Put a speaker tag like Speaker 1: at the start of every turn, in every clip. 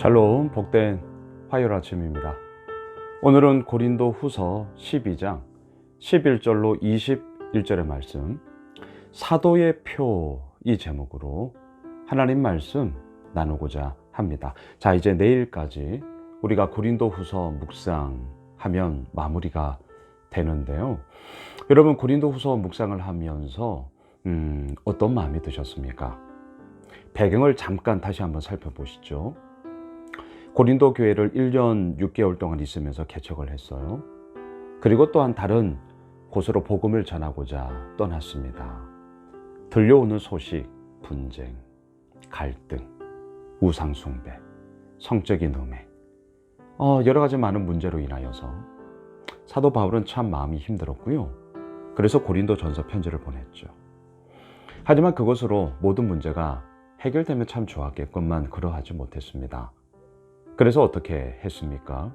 Speaker 1: 샬롬 복된 화요일 아침입니다. 오늘은 고린도 후서 12장 11절로 21절의 말씀 사도의 표 이 제목으로 하나님 말씀 나누고자 합니다. 자, 이제 내일까지 우리가 고린도 후서 묵상하면 마무리가 되는데요. 여러분 고린도 후서 묵상을 하면서 음, 어떤 마음이 드셨습니까? 배경을 잠깐 다시 한번 살펴보시죠. 고린도 교회를 1년 6개월 동안 있으면서 개척을 했어요. 그리고 또한 다른 곳으로 복음을 전하고자 떠났습니다. 들려오는 소식, 분쟁, 갈등, 우상숭배, 성적인 음해, 어, 여러 가지 많은 문제로 인하여서 사도 바울은 참 마음이 힘들었고요. 그래서 고린도 전서 편지를 보냈죠. 하지만 그것으로 모든 문제가 해결되면 참 좋았겠건만 그러하지 못했습니다. 그래서 어떻게 했습니까?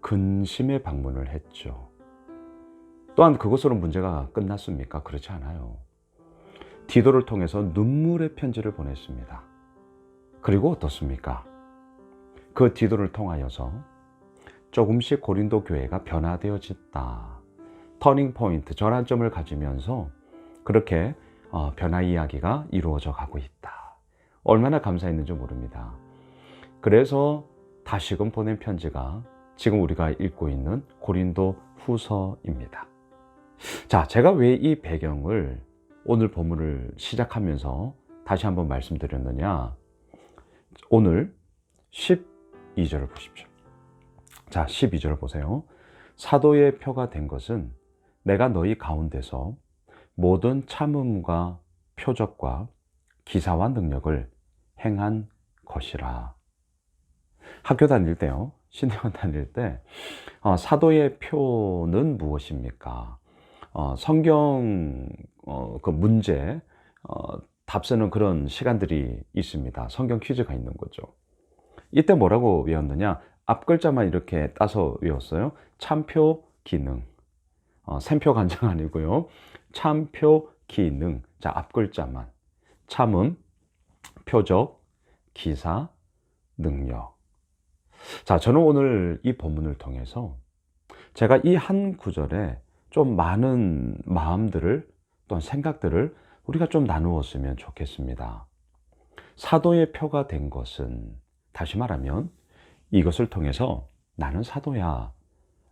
Speaker 1: 근심의 방문을 했죠. 또한 그것으로 문제가 끝났습니까? 그렇지 않아요. 디도를 통해서 눈물의 편지를 보냈습니다. 그리고 어떻습니까? 그 디도를 통하여서 조금씩 고린도 교회가 변화되어졌다. 터닝 포인트, 전환점을 가지면서 그렇게 어, 변화 이야기가 이루어져 가고 있다. 얼마나 감사했는지 모릅니다. 그래서 다시금 보낸 편지가 지금 우리가 읽고 있는 고린도 후서입니다. 자, 제가 왜 이 배경을 오늘 본문을 시작하면서 다시 한번 말씀드렸느냐? 오늘 12절을 보십시오. 자, 12절을 보세요. 사도의 표가 된 것은 내가 너희 가운데서 모든 참음과 표적과 기사와 능력을 행한 것이라. 학교 다닐 때요, 신대원 다닐 때, 어, 사도의 표는 무엇입니까? 어, 성경 어, 그 문제 어, 답 쓰는 그런 시간들이 있습니다. 성경 퀴즈가 있는 거죠. 이때 뭐라고 외웠느냐? 앞 글자만 이렇게 따서 외웠어요. 참표 기능. 어, 샘표 간장 아니고요. 참표 기능. 자, 앞 글자만. 참음, 표적, 기사, 능력. 자, 저는 오늘 이 본문을 통해서 제가 이 한 구절에 좀 많은 마음들을 또한 생각들을 우리가 좀 나누었으면 좋겠습니다. 사도의 표가 된 것은 다시 말하면 이것을 통해서 나는 사도야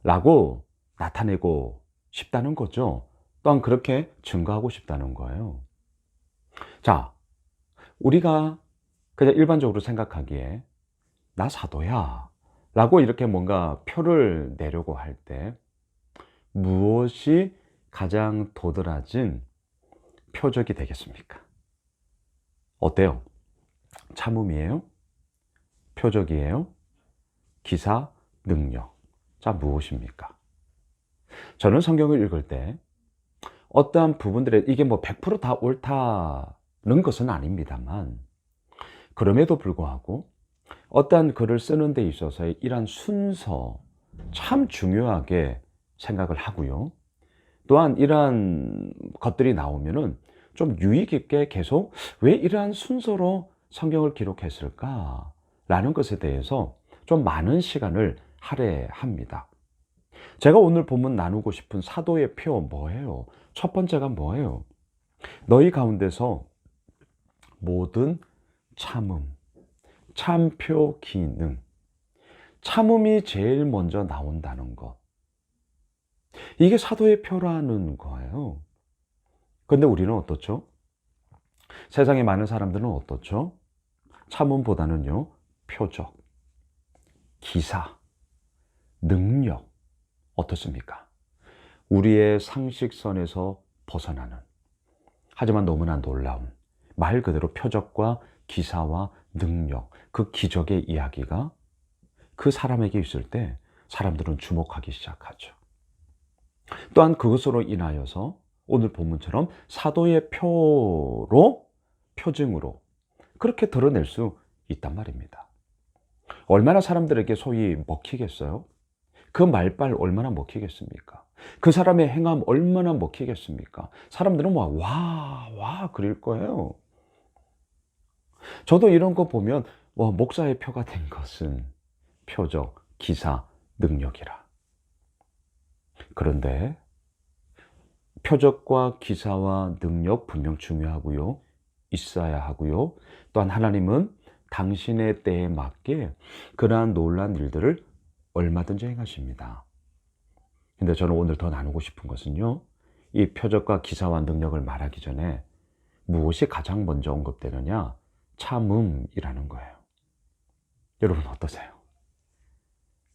Speaker 1: 라고 나타내고 싶다는 거죠. 또한 그렇게 증거하고 싶다는 거예요. 자, 우리가 그냥 일반적으로 생각하기에 나 사도야 라고 이렇게 뭔가 표를 내려고 할 때 무엇이 가장 도드라진 표적이 되겠습니까? 어때요? 참음이에요? 표적이에요? 기사, 능력. 자, 무엇입니까? 저는 성경을 읽을 때 어떠한 부분들에 이게 뭐 100%다 옳다는 것은 아닙니다만 그럼에도 불구하고 어떠한 글을 쓰는 데 있어서의 이러한 순서 참 중요하게 생각을 하고요. 또한 이러한 것들이 나오면은 좀 유익 있게 계속 왜 이러한 순서로 성경을 기록했을까? 라는 것에 대해서 좀 많은 시간을 할애합니다. 제가 오늘 본문 나누고 싶은 사도의 표 뭐예요? 첫 번째가 뭐예요? 너희 가운데서 모든 참음, 참표 기능, 참음이 제일 먼저 나온다는 것. 이게 사도의 표라는 거예요. 근데 우리는 어떻죠? 세상에 많은 사람들은 어떻죠? 참음보다는요, 표적, 기사, 능력, 어떻습니까? 우리의 상식선에서 벗어나는, 하지만 너무나 놀라운, 말 그대로 표적과 기사와 능력, 그 기적의 이야기가 그 사람에게 있을 때 사람들은 주목하기 시작하죠. 또한 그것으로 인하여서 오늘 본문처럼 사도의 표로 표징으로 그렇게 드러낼 수 있단 말입니다. 얼마나 사람들에게 소위 먹히겠어요? 그 말빨 얼마나 먹히겠습니까? 그 사람의 행함 얼마나 먹히겠습니까? 사람들은 뭐, 와, 와, 그릴 거예요. 저도 이런 거 보면 어, 목사의 표가 된 것은 표적, 기사, 능력이라. 그런데 표적과 기사와 능력 분명 중요하고요. 있어야 하고요. 또한 하나님은 당신의 때에 맞게 그러한 놀란 일들을 얼마든지 행하십니다. 근데 저는 오늘 더 나누고 싶은 것은요. 이 표적과 기사와 능력을 말하기 전에 무엇이 가장 먼저 언급되느냐? 참음이라는 거예요. 여러분 어떠세요?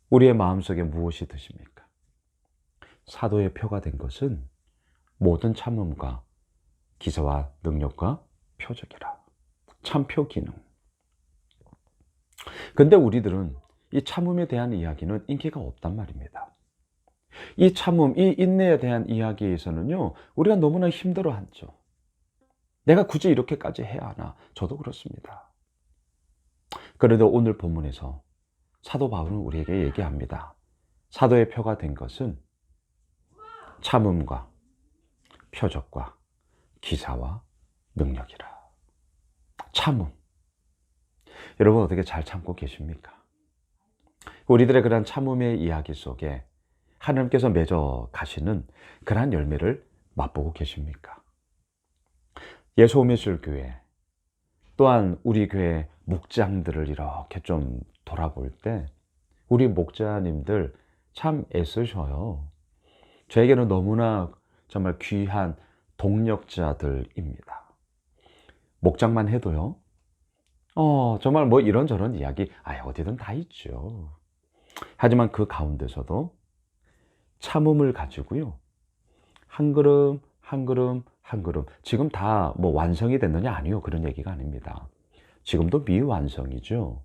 Speaker 1: 우리의 마음속에 무엇이 드십니까? 사도의 표가 된 것은 모든 참음과 기사와 능력과 표적이라. 참표 기능. 근데 우리들은 이 참음에 대한 이야기는 인기가 없단 말입니다. 이 참음, 이 인내에 대한 이야기에서는요, 우리가 너무나 힘들어 하죠. 내가 굳이 이렇게까지 해야 하나? 저도 그렇습니다. 그래도 오늘 본문에서 사도 바울은 우리에게 얘기합니다. 사도의 표가 된 것은 참음과 표적과 기사와 능력이라. 참음. 여러분 어떻게 잘 참고 계십니까? 우리들의 그런 참음의 이야기 속에 하나님께서 맺어 가시는 그러한 열매를 맛보고 계십니까? 예수오미술 교회 또한 우리 교회 목장들을 이렇게 좀 돌아볼 때 우리 목자님들 참 애쓰셔요. 저에게는 너무나 정말 귀한 동력자들입니다. 목장만 해도요. 어, 정말 뭐 이런저런 이야기, 아, 어디든 다 있죠. 하지만 그 가운데서도 참음을 가지고요. 한 걸음, 한 걸음, 한 걸음. 지금 다 뭐 완성이 됐느냐? 아니요. 그런 얘기가 아닙니다. 지금도 미완성이죠.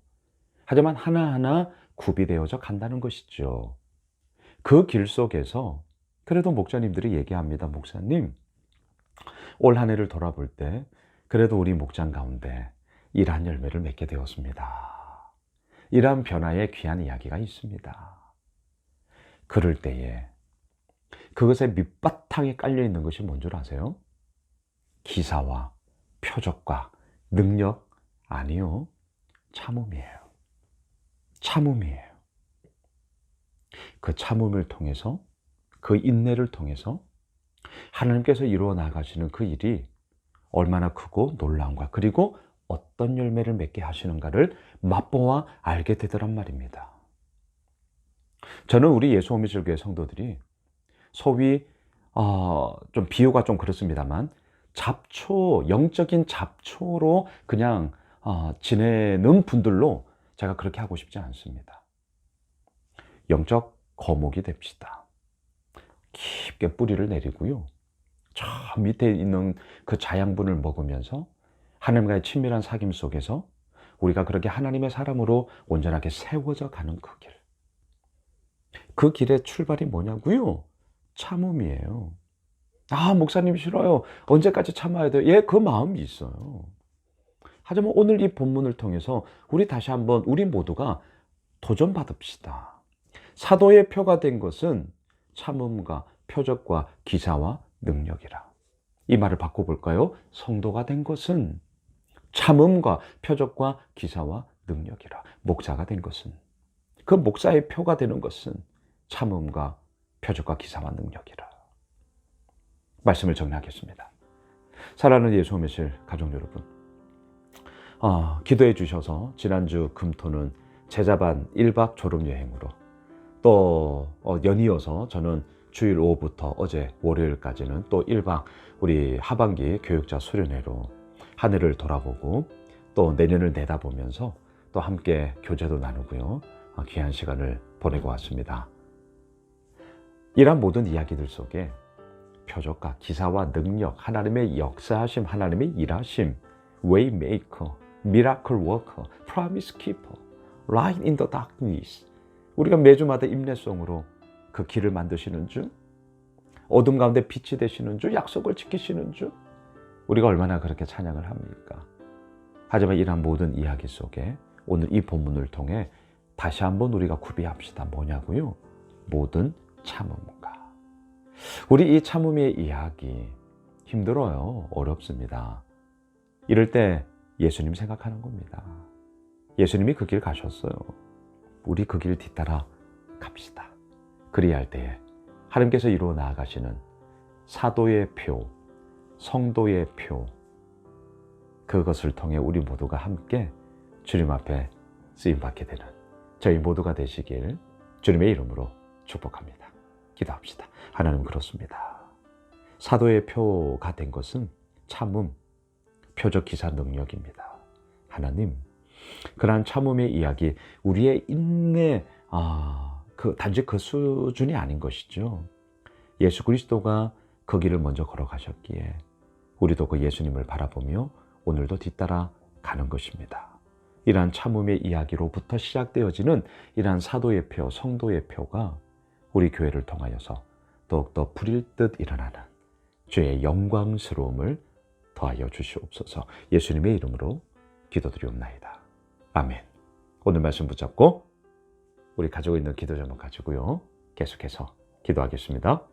Speaker 1: 하지만 하나하나 구비되어져 간다는 것이죠. 그 길 속에서 그래도 목자님들이 얘기합니다. 목사님, 올 한 해를 돌아볼 때 그래도 우리 목장 가운데 이러한 열매를 맺게 되었습니다. 이러한 변화의 귀한 이야기가 있습니다. 그럴 때에 그것의 밑바탕에 깔려 있는 것이 뭔 줄 아세요? 기사와 표적과 능력 아니요. 참음이에요. 참음이에요. 그 참음을 통해서 그 인내를 통해서 하나님께서 이루어 나가시는 그 일이 얼마나 크고 놀라운가 그리고 어떤 열매를 맺게 하시는가를 맛보아 알게 되더란 말입니다. 저는 우리 예수 오미절교회 성도들이 소위 어, 좀 비유가 좀 그렇습니다만 잡초 영적인 잡초로 그냥 어, 지내는 분들로 제가 그렇게 하고 싶지 않습니다. 영적 거목이 됩시다. 깊게 뿌리를 내리고요. 저 밑에 있는 그 자양분을 먹으면서 하나님과의 친밀한 사귐 속에서 우리가 그렇게 하나님의 사람으로 온전하게 세워져 가는 그 길. 그 길의 출발이 뭐냐고요? 참음이에요. 아, 목사님 싫어요. 언제까지 참아야 돼요? 예, 그 마음이 있어요. 하지만 오늘 이 본문을 통해서 우리 다시 한번 우리 모두가 도전받읍시다. 사도의 표가 된 것은 참음과 표적과 기사와 능력이라. 이 말을 바꿔볼까요? 성도가 된 것은 참음과 표적과 기사와 능력이라. 목자가 된 것은 그 목사의 표가 되는 것은 참음과 표적과 기사와 능력이라. 말씀을 정리하겠습니다. 사랑하는 예수 오실 가족 여러분, 어, 기도해 주셔서 지난주 금토는 제자반 1박 졸업 여행으로 또 어, 연이어서 저는 주일 오후부터 어제 월요일까지는 또 1박 우리 하반기 교육자 수련회로 한 해를 돌아보고 또 내년을 내다보면서 또 함께 교제도 나누고요. 어, 귀한 시간을 보내고 왔습니다. 이러한 모든 이야기들 속에 표적과 기사와 능력, 하나님의 역사하심, 하나님의 일하심, miracle worker, promise keeper, light in the darkness. 우리가 매주마다 임내송으로 그 길을 만드시는 주, 어둠 가운데 빛이 되시는 주, 약속을 지키시는 주, 우리가 얼마나 그렇게 찬양을 합니까? 하지만 이러한 모든 이야기 속에 오늘 이 본문을 통해 다시 한번 우리가 구비합시다. 뭐냐고요? 모든 참음과. 우리 이 참음의 이야기 힘들어요. 어렵습니다. 이럴 때 예수님 생각하는 겁니다. 예수님이 그 길 가셨어요. 우리 그 길 뒤따라 갑시다. 그리야 할 때에 하나님께서 이루어 나아가시는 사도의 표, 성도의 표, 그것을 통해 우리 모두가 함께 주님 앞에 쓰임 받게 되는 저희 모두가 되시길 주님의 이름으로 축복합니다. 기도합시다. 하나님 그렇습니다. 사도의 표가 된 것은 참음, 표적 기사 능력입니다. 하나님, 그러한 참음의 이야기, 우리의 인내, 아, 그 단지 그 수준이 아닌 것이죠. 예수 그리스도가 그 길을 먼저 걸어가셨기에 우리도 그 예수님을 바라보며 오늘도 뒤따라 가는 것입니다. 이러한 참음의 이야기로부터 시작되어지는 이러한 사도의 표, 성도의 표가 우리 교회를 통하여서 더욱더 불일 듯 일어나는 주의 영광스러움을 더하여 주시옵소서 예수님의 이름으로 기도드리옵나이다. 아멘. 오늘 말씀 붙잡고 우리 가지고 있는 기도 제목 가지고요. 계속해서 기도하겠습니다.